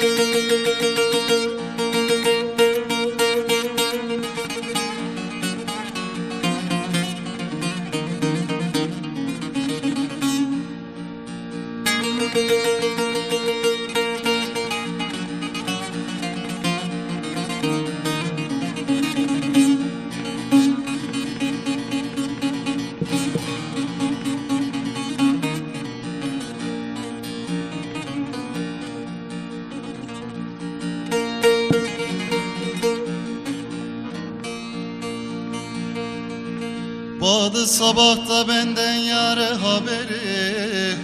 Müzik Bağdı sabahta benden yare haberi.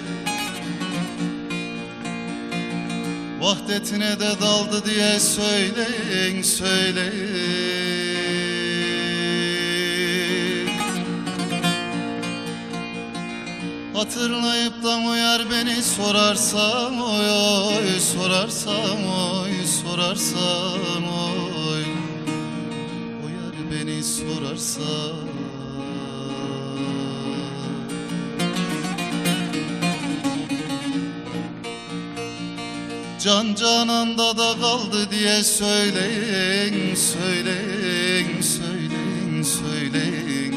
Vahdetine de daldı diye söyleyin söyleyin. Hatırlayıp da uyar beni sorarsan oy oy Sorarsan oy sorarsan oy. Uyar beni sorarsan Can cananda da kaldı diye söyleyin, söyleyin, söyleyin, söyleyin.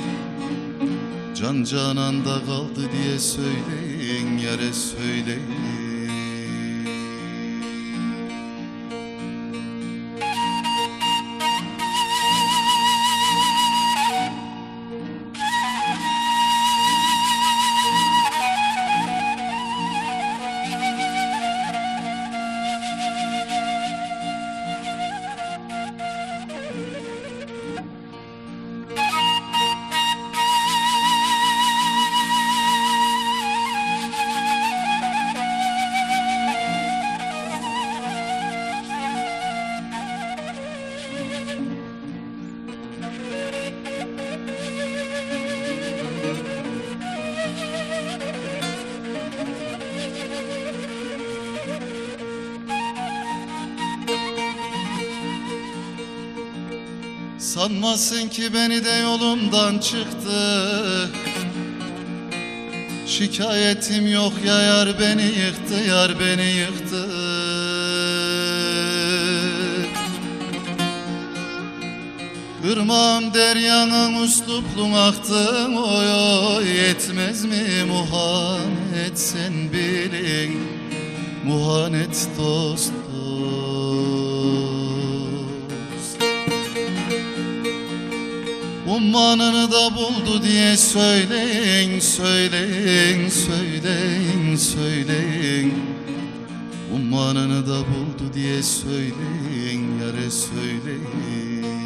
Can cananda kaldı diye söyleyin, yere söyleyin Sanmasın ki beni de yolumdan çıktı. Şikayetim yok ya yar beni yıktı yar beni yıktı. Irmağım deryanın usluplum aktın oy oy Yetmez mi muhanet sen bilin? Muhanet dost Ummanını da buldu diye söyleyin, söyleyin, söyleyin, söyleyin. Ummanını da buldu diye söyleyin, yare söyleyin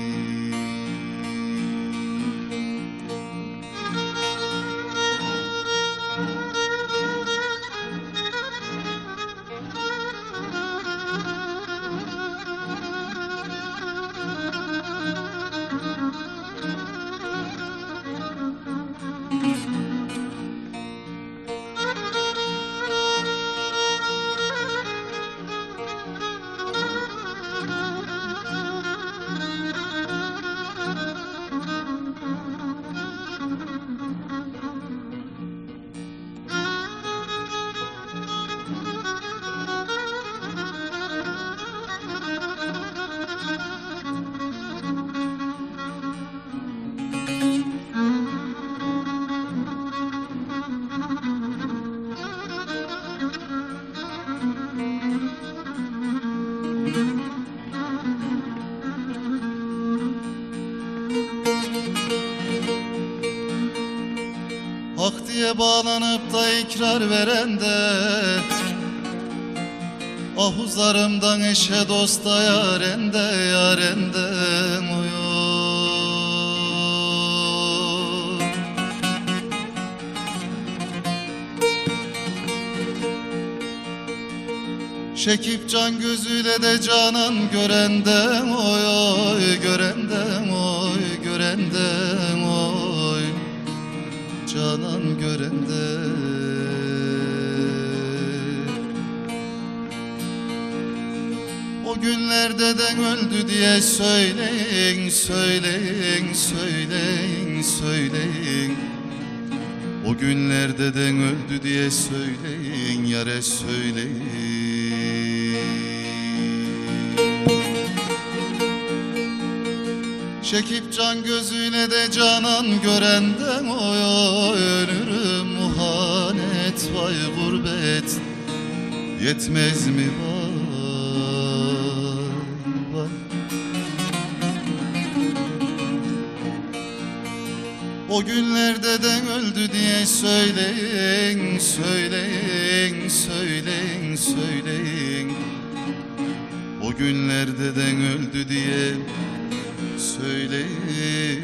diye bağlanıp da ikrar veren de Ahuzlarımdan eşe dosta yarende yarende uyuyor. Şekip can gözüyle de canan görendem oy oy görendem oy görendem oy canan görende. O günlerde de öldü diye söyleyin, söyleyin, söyleyin, söyleyin. O günlerde de öldü diye söyleyin, yare söyleyin Çekip can gözüyle de canan görenden oy oy ölürüm muhanet vay gurbet yetmez mi vay vay O günlerde de öldü diye söyleyin, söyleyin, söyleyin, söyleyin. O günlerde de öldü diye söyleyin,